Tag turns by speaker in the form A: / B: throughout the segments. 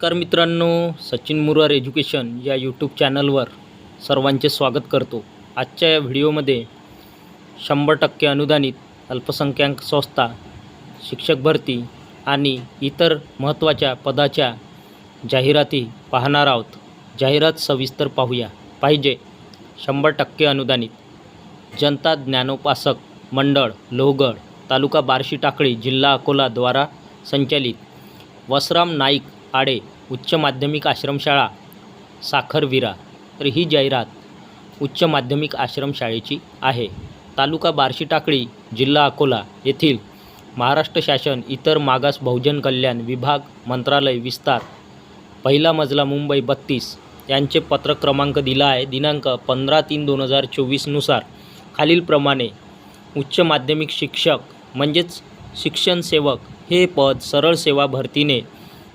A: नमस्कार मित्रांनो सचिन मुरार एज्युकेशन या यूट्यूब चॅनलवर सर्वांचे स्वागत करतो. आजच्या या व्हिडिओमध्ये शंभर टक्के अनुदानित अल्पसंख्याक संस्था शिक्षक भरती आणि इतर महत्त्वाच्या पदाच्या जाहिराती पाहणार आहोत. जाहिरात सविस्तर पाहूया. पाहिजे शंभर टक्के अनुदानित. जनता ज्ञानोपासक मंडळ लोहगड तालुका बार्शी टाकळी जिल्हा अकोलाद्वारा संचालित वसराम नाईक आडे उच्च माध्यमिक आश्रमशाळा साखरविरा तर ही जाहिरात उच्च माध्यमिक आश्रमशाळेची आहे. तालुका बार्शी टाकळी जिल्हा अकोला येथील महाराष्ट्र शासन इतर मागास बहुजन कल्याण विभाग मंत्रालय विस्तार पहिला मजला मुंबई बत्तीस यांचे पत्र क्रमांक दिला आहे. दिनांक पंधरा तीन दोन हजार चोवीसनुसार खालीलप्रमाणे उच्च माध्यमिक शिक्षक म्हणजेच शिक्षण सेवक हे पद सरळ सेवा भरतीने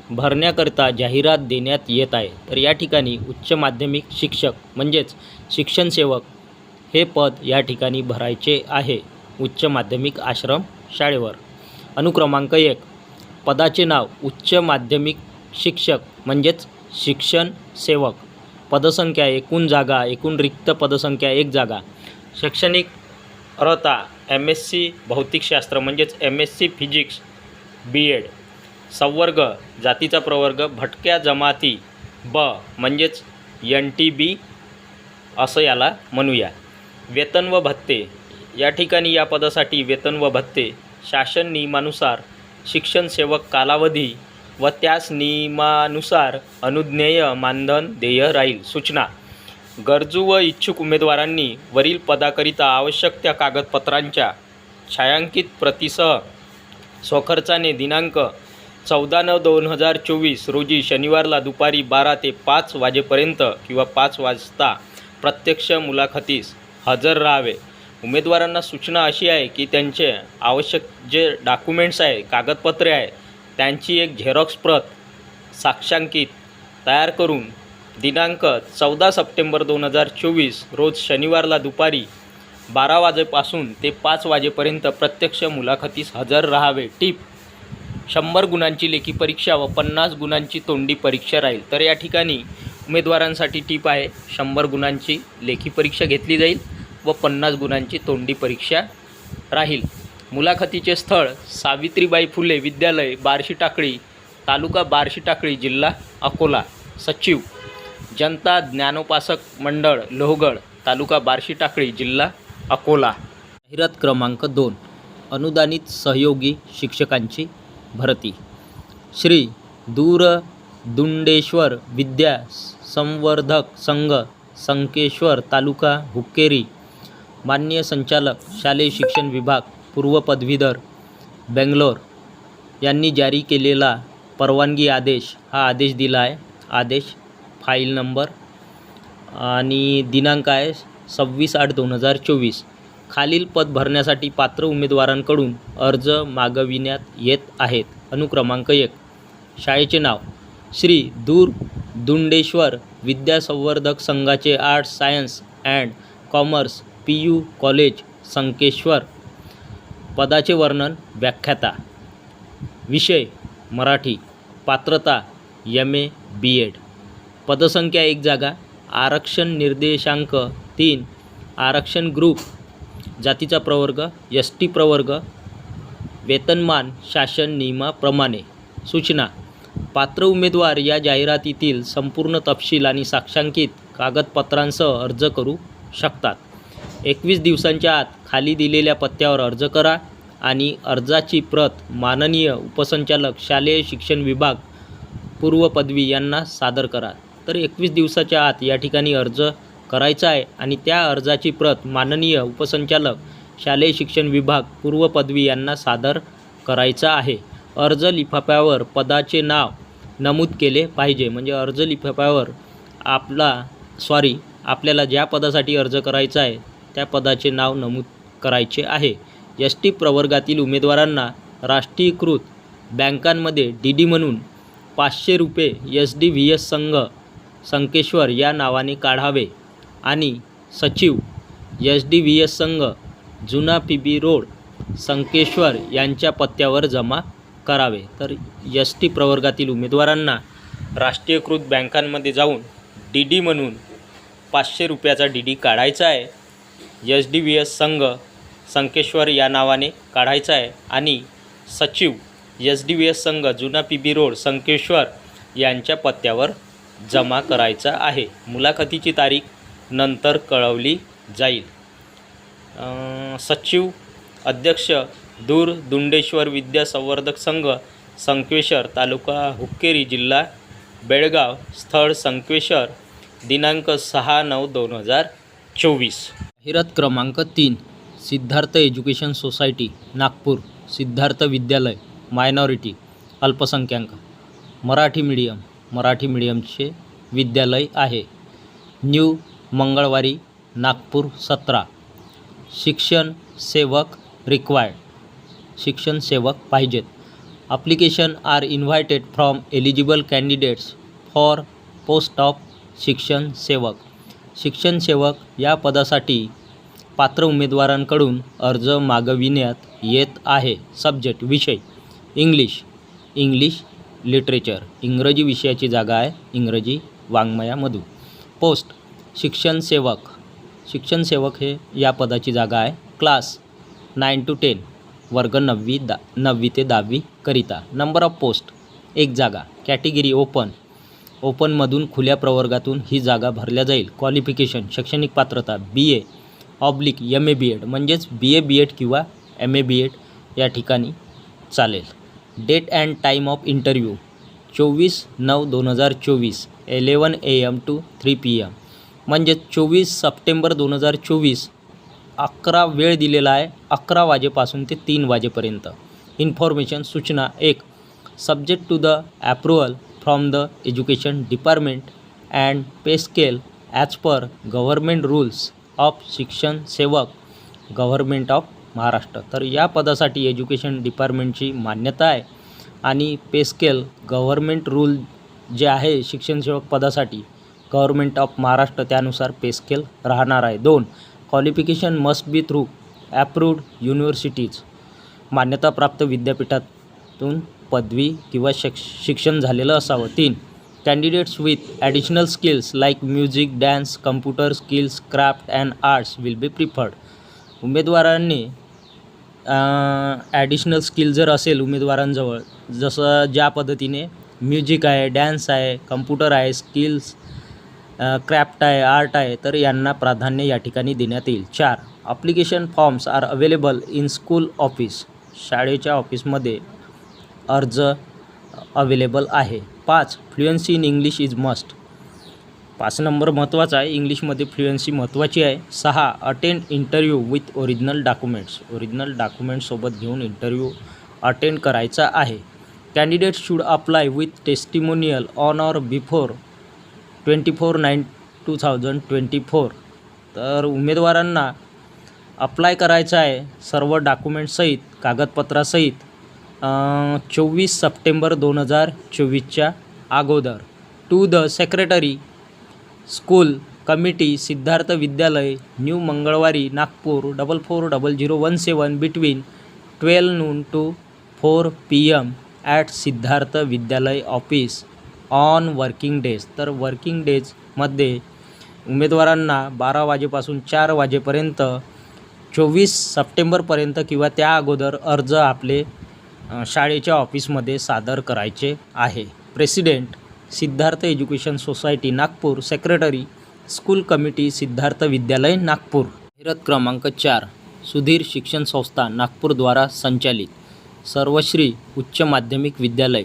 A: भरण्याकरता जाहिरात देण्यात येत आहे. तर या ठिकाणी उच्च माध्यमिक शिक्षक म्हणजेच शिक्षणसेवक हे पद या ठिकाणी भरायचे आहे. उच्च माध्यमिक आश्रम शाळेवर. अनुक्रमांक एक. पदाचे नाव उच्च माध्यमिक शिक्षक म्हणजेच शिक्षण सेवक. पदसंख्या एकूण जागा एकूण रिक्त पदसंख्या एक जागा. शैक्षणिक अर्हता एम एस सी भौतिकशास्त्र म्हणजेच M S C physics B Ed संवर्ग जातीचा प्रवर्ग भटक्या जमाती ब म्हणजेच एन टी बी असं याला म्हणूया. वेतन व भत्ते. या ठिकाणी या पदासाठी वेतन व भत्ते शासन नियमानुसार शिक्षण सेवक कालावधी व त्यास नियमानुसार अनुज्ञेय मानधन देय राहील. सूचना. गरजू व इच्छुक उमेदवारांनी वरील पदाकरिता आवश्यक त्या कागदपत्रांच्या छायांकित प्रतीसह स्वखर्चाने दिनांक चौदा नऊ दोन हजार चोवीस रोजी शनिवारला दुपारी बारा ते पाच वाजेपर्यंत किंवा पाच वाजता प्रत्यक्ष मुलाखतीस हजर राहावे. उमेदवारांना सूचना अशी आहे की त्यांचे आवश्यक जे डॉक्युमेंट्स आहे कागदपत्रे आहे त्यांची एक झेरॉक्स प्रत साक्षांकित तयार करून दिनांक चौदा सप्टेंबर दोन हजार चोवीस रोज शनिवारला दुपारी बारा वाजेपासून ते पाच वाजेपर्यंत प्रत्यक्ष मुलाखतीस हजर राहावे. टीप शंभर गुणांची लेखी परीक्षा व पन्नास गुणांची तोंडी परीक्षा राहील. तर या ठिकाणी उमेदवारांसाठी टीप आहे शंभर गुणांची लेखी परीक्षा घेतली जाईल व पन्नास गुणांची तोंडी परीक्षा राहील. मुलाखतीचे स्थळ सावित्रीबाई फुले विद्यालय बार्शी टाकळी तालुका बार्शी टाकळी जिल्हा अकोला. सचिव जनता ज्ञानोपासक मंडळ लोहगड तालुका बार्शी टाकळी जिल्हा अकोला. जाहिरात क्रमांक दोन अनुदानित सहयोगी शिक्षकांची भरती. श्री दूरदुंडेश्वर विद्या संवर्धक संघ संकेश्वर तालुका हुक्केरी. मान्य संचालक शालेय शिक्षण विभाग पूर्व पदवीधर बेंगलोर. यांनी जारी केलेला परवानगी आदेश हा आदेश दिला आहे. आदेश फाईल नंबर आणि दिनांक आहे सव्वीस आठ दोन हजार चोवीस. खालील पद भरण्यासाठी पात्र उमेदवारांकडून अर्ज मागविण्यात येत आहेत. अनुक्रमांक एक. शाळेचे नाव. श्री दूर दुंडेश्वर विद्यासंवर्धक संघाचे arts science and commerce P U college Sankeshwar. पदाचे वर्णन व्याख्याता. विषय. मराठी. पात्रता. एम. ए. बी. एड. पदसंख्या एक जागा. आरक्षण निर्देशांक तीन. आरक्षण ग्रुप जातीचा प्रवर्ग एस टी प्रवर्ग वेतनमान शासन नियमाप्रमाणे. सूचना पात्र उमेदवार या जाहिरातीतील संपूर्ण तपशील आणि साक्षांकित कागदपत्रांसह अर्ज करू शकतात. एकवीस दिवसांच्या आत खाली दिलेल्या पत्त्यावर अर्ज करा आणि अर्जाची प्रत माननीय उपसंचालक शालेय शिक्षण विभाग पूर्व पदवी यांना सादर करा. तर एकवीस दिवसाच्या आत या ठिकाणी अर्ज करायचा आहे आणि त्या अर्जाची प्रत माननीय उपसंचालक शालेय शिक्षण विभाग पूर्व पदवी यांना सादर करायचा आहे. अर्ज लिफाफ्यावर पदाचे नाव नमूद केले पाहिजे. म्हणजे अर्ज लिफाफ्यावर आपला सॉरी आपल्याला ज्या पदासाठी अर्ज करायचा आहे त्या पदाचे नाव नमूद करायचे आहे. एस टी प्रवर्गातील उमेदवारांना राष्ट्रीयकृत बँकांमध्ये डी डी म्हणून पाचशे रुपये एस डी व्ही एस संघ संकेश्वर या नावाने काढावे. आणि सचिव एच डी व्ही एस संघ जुना पी बी रोड संकेश्वर यांच्या पत्त्यावर जमा करावे. तर एस टी प्रवर्गातील उमेदवारांना राष्ट्रीयकृत बँकांमध्ये जाऊन डी डी म्हणून पाचशे रुपयाचा डी डी काढायचा आहे. एच डी व्ही एस संघ संकेश्वर या नावाने काढायचा आहे. आणि सचिव एच डी व्ही एस संघ जुना पी बी रोड संकेश्वर यांच्या पत्त्यावर जमा करायचा आहे. मुलाखतीची तारीख नंतर कळवली जाईल. सचिव अध्यक्ष दूर दुंडेश्वर विद्या संवर्धक संघ संकेश्वर तालुका हुक्केरी जिल्हा बेळगाव स्थळ संकेश्वर दिनांक सहा नऊ दोन हजार चोवीस. जाहिरात क्रमांक तीन Siddharth education society Nagpur Siddharth Vidyalaya minority अल्पसंख्याक. मराठी मीडियम मराठी मीडियमचे विद्यालय आहे. न्यू मंगळवारी नागपूर सतरा. शिक्षण सेवक रिक्वायर्ड शिक्षण सेवक पाहिजेत. Application are invited from eligible candidates for post of शिक्षण सेवक. शिक्षण सेवक या पदासाठी पात्र उमेदवारांकडून अर्ज मागविण्यात येत आहे. सब्जेक्ट विषय. इंग्लिश इंग्लिश लिटरेचर इंग्रजी विषयाची जागा आहे. इंग्रजी वाङ्मयामधून. पोस्ट शिक्षण सेवक. शिक्षण सेवक हे या पदाची जागा आहे. क्लास नाईन टू टेन वर्ग नववी दा नववी ते दहावी करिता. नंबर ऑफ पोस्ट एक जागा. Category open. ओपनमधून खुल्या प्रवर्गातून ही जागा भरल्या जाईल. क्वालिफिकेशन शैक्षणिक पात्रता B A oblique M A B Ed म्हणजेच बी ए बी एड किंवा एम ए बी एड या ठिकाणी चालेल. Date and time of interview चोवीस नऊ दोन हजार चोवीस eleven A M two three P M म्हणजे चोवीस सप्टेंबर दोन हजार चोवीस. अकरा वेळ दिलेला आहे अकरा वाजेपासून ते तीन वाजेपर्यंत. इन्फॉर्मेशन सूचना एक. Subject to the approval from the education department and pay scale as per government rules of शिक्षण सेवक गव्हर्मेंट ऑफ महाराष्ट्र तर या पदासाठी एज्युकेशन डिपार्टमेंटची मान्यता आहे. आणि पे स्केल गव्हर्मेंट रूल जे आहे शिक्षण सेवक पदासाठी गव्हर्मेंट ऑफ महाराष्ट्र त्यानुसार पे स्केल राहणार आहे. दोन qualification must be through approved universities मान्यताप्राप्त विद्यापीठातून पदवी किंवा शिक्ष शिक्षण झालेलं असावं. तीन candidates with additional skills like music dance computer skills craft and arts will be preferred उमेदवारांनी ॲडिशनल स्किल जर असेल उमेदवारांजवळ जसं ज्या पद्धतीने म्युझिक आहे डॅन्स आहे कम्प्युटर आहे स्किल्स क्रॅफ्ट आहे आर्ट आहे तर यांना प्राधान्य या ठिकाणी देण्यात येईल. चार application forms are available in school office शाळेच्या ऑफिसमध्ये अर्ज अवेलेबल आहे. पाच fluency in English is must पाच नंबर महत्त्वाचा आहे इंग्लिशमध्ये फ्लुएन्सी महत्त्वाची आहे. सहा attend interview with original documents original डॉक्युमेंट्ससोबत घेऊन इंटरव्ह्यू अटेंड करायचा आहे. Candidate should apply with testimonial on or before twenty four nine two thousand twenty four. तर उमेदवारांना अप्लाय करायचं आहे सर्व डॉक्युमेंटसहित कागदपत्रासहित चोवीस सप्टेंबर दोन हजार चोवीसच्या अगोदर. To the secretary school committee Siddharth Vidyalaya new Mangalwari Nagpur double four double zero one seven between twelve noon two four P M at Siddharth Vidyalaya office on working days तर working डेजमध्ये उमेदवारांना बारा वाजेपासून चार वाजेपर्यंत चोवीस सप्टेंबरपर्यंत किंवा त्या अगोदर अर्ज आपले शाळेच्या ऑफिसमध्ये सादर करायचे आहे. President Siddharth education society Nagpur. Secretary school committee Siddharth Vidyalaya Nagpur. जाहिरात क्रमांक चार सुधीर शिक्षण संस्था नागपूरद्वारा संचालित. सर्वश्री उच्च माध्यमिक विद्यालय.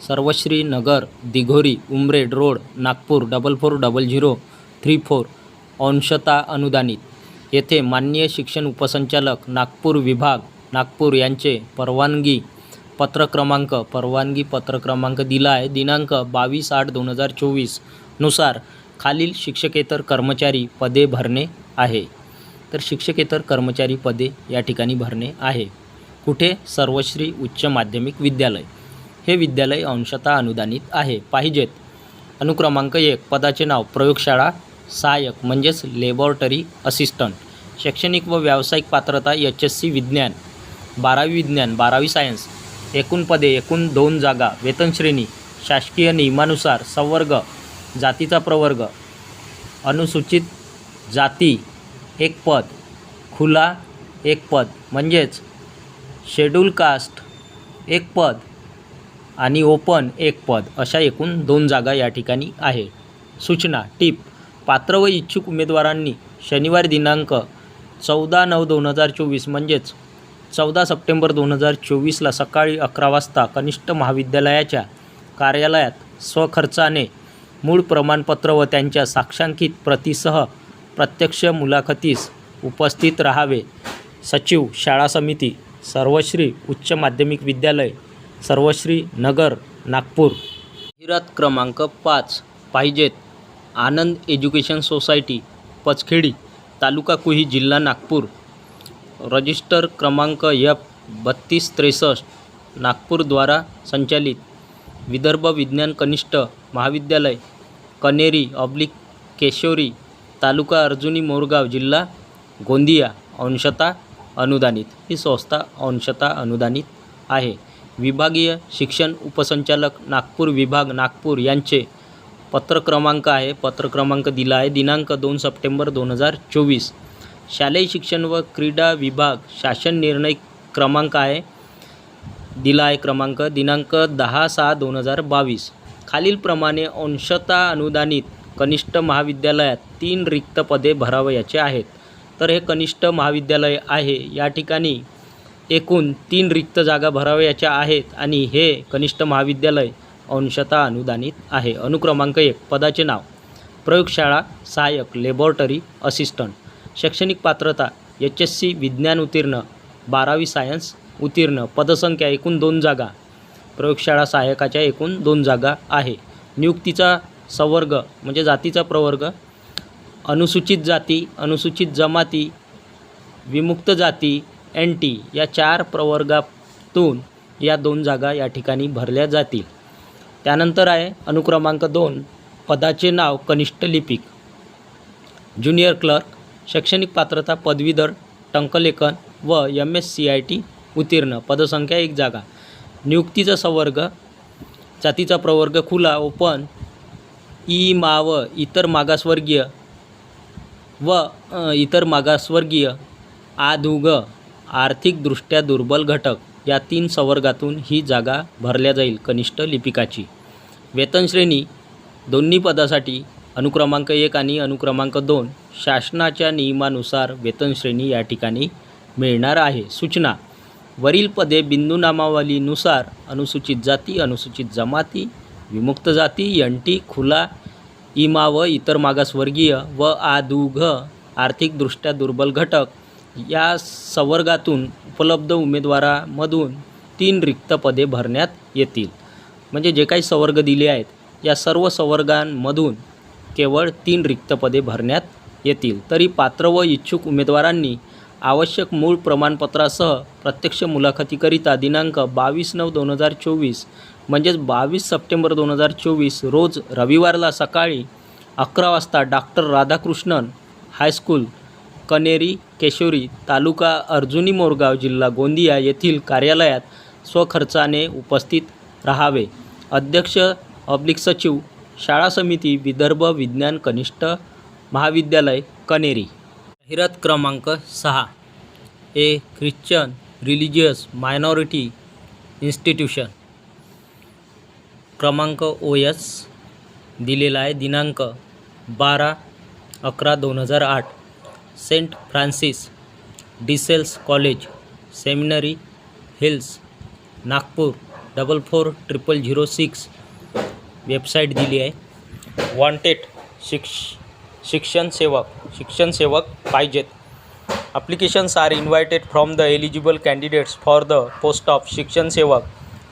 A: Sarvashri Nagar Dighori Umred road Nagpur double four double zero three four अंशता अनुदानित. येथे माननीय शिक्षण उपसंचालक नागपूर विभाग नागपूर यांचे परवानगी पत्र क्रमांक परवानगी पत्र क्रमांक दिला आहे दिनांक बावीस आठ दोन हजार चोवीसनुसार खालील शिक्षकेतर कर्मचारी पदे भरणे आहे. तर शिक्षकेतर कर्मचारी पदे या ठिकाणी भरणे आहे. कुठे? सर्वश्री उच्च माध्यमिक विद्यालय. हे विद्यालय अंशतः अनुदानित आहे. पाहिजेत. अनुक्रमांक एक पदाचे नाव प्रयोगशाळा सहाय्यक म्हणजेच लेबॉरेटरी असिस्टंट शैक्षणिक व व्यावसायिक पात्रता एच एस सी विज्ञान बारावी विज्ञान बारावी सायन्स एकूण पदे एकूण दोन जागा वेतनश्रेणी शासकीय नियमानुसार संवर्ग जातीचा प्रवर्ग अनुसूचित जाती एक पद खुला एक पद म्हणजेच शेड्यूल कास्ट एक पद आणि ओपन एक पद अशा एकूण दोन जागा या ठिकाणी आहे. सूचना टीप. पात्र व इच्छुक उमेदवारांनी शनिवार दिनांक चौदा नऊ दोन हजार चोवीस म्हणजेच चौदा सप्टेंबर दोन हजार चोवीसला सकाळी अकरा वाजता कनिष्ठ महाविद्यालयाच्या कार्यालयात स्वखर्चाने मूळ प्रमाणपत्र व त्यांच्या साक्षांकित प्रतीसह प्रत्यक्ष मुलाखतीस उपस्थित राहावे. सचिव शाळा समिती सर्वश्री उच्च माध्यमिक विद्यालय सर्वश्री नगर नागपूर. जाहिरात क्रमांक पाच पाहिजेत. आनंद एज्युकेशन सोसायटी पचखेडी तालुका कुही जिल्हा नागपूर. रजिस्टर क्रमांक एफ बत्तीस त्रेसष्ट नागपूरद्वारा संचालित विदर्भ विज्ञान कनिष्ठ महाविद्यालय कनेरी ऑब्लिक केशोरी तालुका अर्जुनी मोरगाव जिल्हा गोंदिया अंशता अनुदानित. ही संस्था अंशता अनुदानित आहे. विभागीय शिक्षण उपसंचालक नागपूर विभाग नागपूर यांचे पत्र क्रमांक आहे. पत्र क्रमांक दिला आहे. दिनांक दोन सप्टेंबर दोन हजार चोवीस. शालेय शिक्षण व क्रीडा विभाग शासन निर्णय क्रमांक आहे. दिला आहे क्रमांक. दिनांक दहा सहा दोन हजार बावीस. खालीलप्रमाणे अंशता अनुदानित कनिष्ठ महाविद्यालयात तीन रिक्त पदे भरावयाचे आहेत. तर हे कनिष्ठ महाविद्यालय आहे. या ठिकाणी एकूण तीन रिक्त जागा भरावयाच्या आहेत आणि हे कनिष्ठ महाविद्यालय अंशतः अनुदानित आहे. अनुक्रमांक एक पदाचे नाव. प्रयोगशाळा सहाय्यक लेबॉरेटरी असिस्टंट शैक्षणिक पात्रता एच एस सी विज्ञान उत्तीर्ण. बारावी सायन्स उत्तीर्ण. पदसंख्या एकूण दोन जागा. प्रयोगशाळा सहाय्यकाच्या एकूण दोन जागा आहे. नियुक्तीचा संवर्ग म्हणजे जातीचा प्रवर्ग अनुसूचित जाती अनुसूचित जमाती विमुक्त जाती एन टी या चार प्रवर्गातून या दोन जागा या ठिकाणी भरल्या जातील. त्यानंतर आहे अनुक्रमांक दोन पदाचे नाव कनिष्ठ लिपिक. ज्युनियर क्लर्क शैक्षणिक पात्रता पदवीधर टंकलेखन व M S C I T उत्तीर्ण. पदसंख्या एक जागा. नियुक्तीचा संवर्ग जातीचा प्रवर्ग खुला ओपन ई माव इतर मागासवर्गीय व इतर मागासवर्गीय आधुग आर्थिकदृष्ट्या दुर्बल घटक या तीन संवर्गातून ही जागा भरल्या जाईल कनिष्ठ लिपिकाची. वेतनश्रेणी दोन्ही पदासाठी अनुक्रमांक एक आणि अनुक्रमांक दोन शासनाच्या नियमानुसार वेतनश्रेणी या ठिकाणी मिळणार आहे. सूचना. वरील पदे बिंदू नामावलीनुसार अनुसूचित जाती अनुसूचित जमाती विमुक्त जाती एन टी खुला इमा व इतर मागासवर्गीय व आदुघ आर्थिकदृष्ट्या दुर्बल घटक या संवर्गातून उपलब्ध उमेदवारामधून तीन रिक्त पदे भरण्यात येतील. म्हणजे जे काही संवर्ग दिले आहेत या सर्व संवर्गांमधून केवळ तीन रिक्त पदे भरण्यात येतील. तरी पात्र व इच्छुक उमेदवारांनी आवश्यक मूळ प्रमाणपत्रासह प्रत्यक्ष मुलाखतीकरिता दिनांक बावीस नऊ दोन हजार चोवीस म्हणजेच बावीस सप्टेंबर दोन हजार चोवीस रोज रविवारला सकाळी अकरा वाजता doctor Radhakrishnan high school Kaneri Keshori taluka Arjuni Morgaon जिल्हा गोंदिया येथील कार्यालयात स्वखर्चाने उपस्थित राहावे. अध्यक्ष पब्लिक सचिव शाळा समिती विदर्भ विज्ञान कनिष्ठ महाविद्यालय कनेरी. जाहिरात क्रमांक सहा. A. Christian religious minority institution. क्रमांक ओ एस दिलेला आहे. दिनांक बारा अकरा दोन हजार आठ. Saint Francis De Sales college seminary hills Nagpur double four triple zero six website दिली आहे. वॉन्टेड शिक्ष शिक्षण सेवक शिक्षण सेवक पाहिजेत. Applications are invited from the eligible candidates for the post of शिक्षण सेवक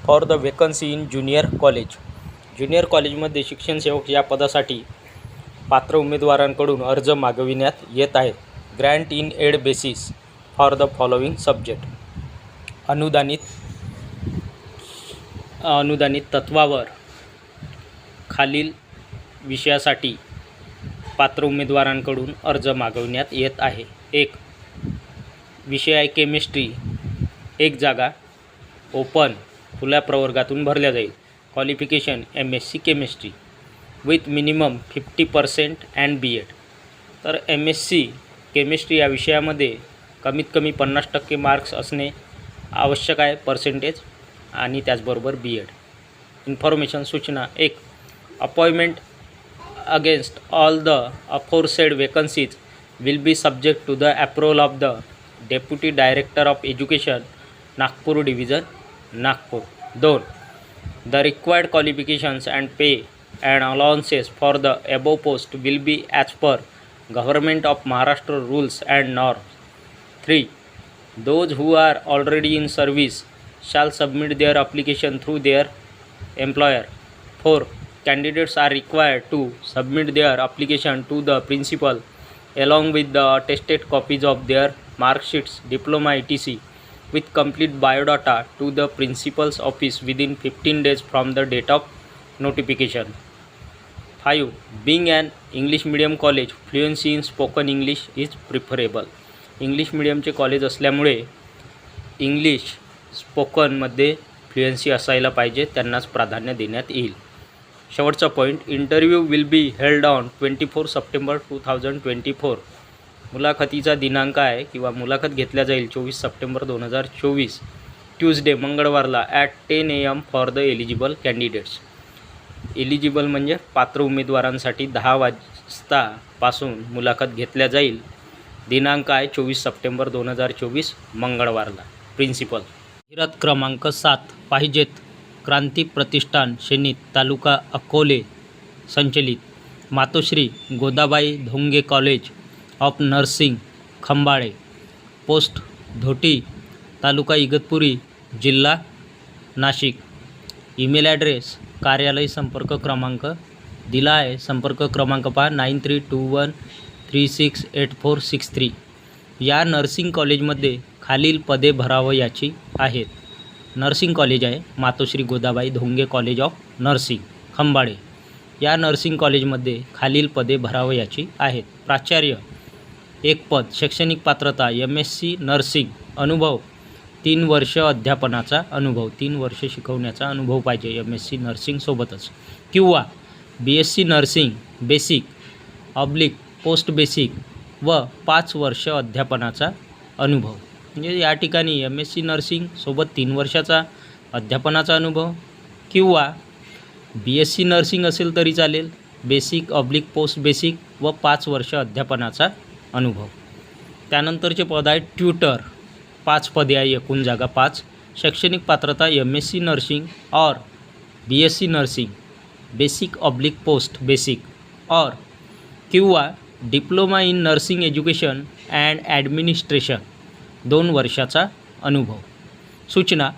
A: for the vacancy in junior college junior कॉलेजमध्ये शिक्षण सेवक या पदासाठी पात्र उमेदवारांकडून अर्ज मागविण्यात येत आहेत grant in aid basis for the following subject. अनुदानित अनुदानित तत्वावर खालील विषयासाठी पात्र उमेदवारांकडून अर्ज मागवण्यात येत आहे. एक विषय आहे केमिस्ट्री एक जागा ओपन खुल्या प्रवर्गातून भरल्या जाईल. Qualification M S C chemistry with minimum fifty percent and B Ed. तर एम एस सी केमिस्ट्री या विषयामध्ये कमीत कमी पन्नास टक्के मार्क्स असणे आवश्यक आहे पर्सेंटेज आणि त्याचबरोबर बी एड इन्फॉर्मेशन सूचना एक appointment against all the aforesaid vacancies will be subject to the approval of the deputy director of education Nagpur division Nagpur दोन the required qualifications and pay and allowances for the above post will be as per government of maharashtra rules and norms. 3 those who are already in service shall submit their application through their employer. 4 candidates are required to submit their application to the principal along with the attested copies of their mark sheets diploma etc. with complete biodata to the principal's office within 15 days from the date of notification five. Being and English medium college fluency in spoken English is preferable English मिडियमचे college असल्यामुळे English स्पोकनमध्ये fluency असायला पाहिजे त्यांनाच प्राधान्य देण्यात येईल. शेवटचा point interview will be held on twenty four September two thousand twenty four मुलाखतीचा दिनांक आहे किंवा मुलाखत घेतल्या जाईल चोवीस सप्टेंबर दोन हजार चोवीस. Tuesday मंगळवारला at ten A M for the eligible candidates eligible म्हणजे पात्र उमेदवारांसाठी दहा वाजतापासून मुलाखत घेतल्या जाईल. दिनांक आहे चोवीस सप्टेंबर दोन हजार चोवीस मंगळवारला. प्रिन्सिपल हिरत क्रमांक सात पाहिजेत. क्रांती प्रतिष्ठान शेनीत तालुका अकोले. संचलित. Matoshri Godabai Dhonge college of nursing Khambale. Post Ghoti taluka Igatpuri जिल्हा नाशिक. ईमेल ॲड्रेस कार्यालय संपर्क क्रमांक दिला आहे. संपर्क क्रमांक पहा. Nine three two one three six eight four six three. या नर्सिंग कॉलेजमध्ये खालील पदे भरावयाची आहेत. नर्सिंग कॉलेज आहे. Matoshri Godabai Dhonge college of nursing Khambale. या नर्सिंग कॉलेजमध्ये खालील पदे भरावयाची आहेत. प्राचार्य एक पद. शैक्षणिक पात्रता एम एस सी नर्सिंग अनुभव तीन वर्ष अध्यापनाचा अनुभव तीन वर्ष शिकवण्याचा अनुभव पाहिजे एम एस सी नर्सिंगसोबतच किंवा B S C nursing basic oblique post basic व पाच वर्ष अध्यापनाचा अनुभव. म्हणजे या ठिकाणी एम एस सी नर्सिंगसोबत तीन वर्षाचा अध्यापनाचा अनुभव किंवा बी एस सी नर्सिंग असेल तरी चालेल बेसिक ऑब्लिक पोस्ट बेसिक व पाच वर्ष अध्यापनाचा अनुभव. त्यानंतरचे पद आहे ट्युटर पाच पदे आहे एकूण जागा पाच. शैक्षणिक पात्रता एम एस सी नर्सिंग और B S C nursing basic oblique post basic और किंवा diploma in nursing education and administration दोन वर्षाचा अनुभव. सूचना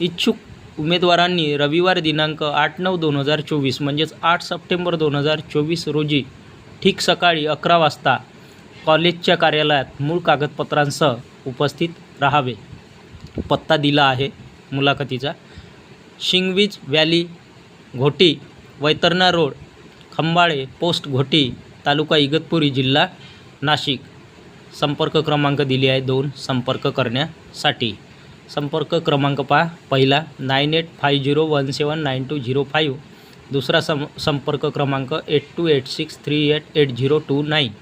A: इच्छुक उमेदवारांनी रविवार दिनांक आठ नऊ दोन हजार चोवीस म्हणजेच आठ सप्टेंबर दोन हजार चोवीस रोजी ठीक सकाळी अकरा वाजता कॉलेजच्या कार्यालयात मूळ कागदपत्रांसह उपस्थित राहावे. पत्ता दिला आहे मुलाखतीचा. Shingvis valley Ghoti Vaitarna road Khambale post Ghoti taluka Igatpuri जिल्हा नाशिक. संपर्क क्रमांक दिली आहे दोन संपर्क करण्यासाठी. संपर्क क्रमांक पहा पहिला nine eight five zero one seven nine two zero five. दुसरा सं संपर्क क्रमांक eight two eight six three eight eight zero two nine.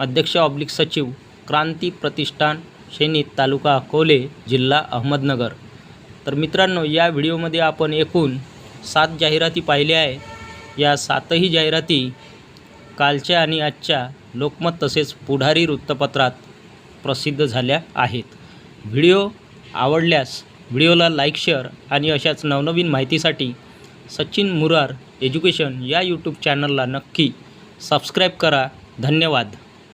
A: अध्यक्ष ऑब्लिक सचिव क्रांती प्रतिष्ठान शेनीत तालुका अकोले जिल्हा अहमदनगर. तर मित्रांनो या व्हिडिओमध्ये आपण एकूण सात जाहिराती पाहिल्या आहे. या सातही जाहिराती कालच्या आणि आजच्या लोकमत तसेच पुढारी वृत्तपत्रात प्रसिद्ध झाल्या आहेत. व्हिडिओ आवडल्यास व्हिडिओला लाईक शेअर आणि अशाच नवनवीन माहितीसाठी सचिन मुरार एज्युकेशन या यूट्यूब चॅनलला नक्की सबस्क्राईब करा. धन्यवाद.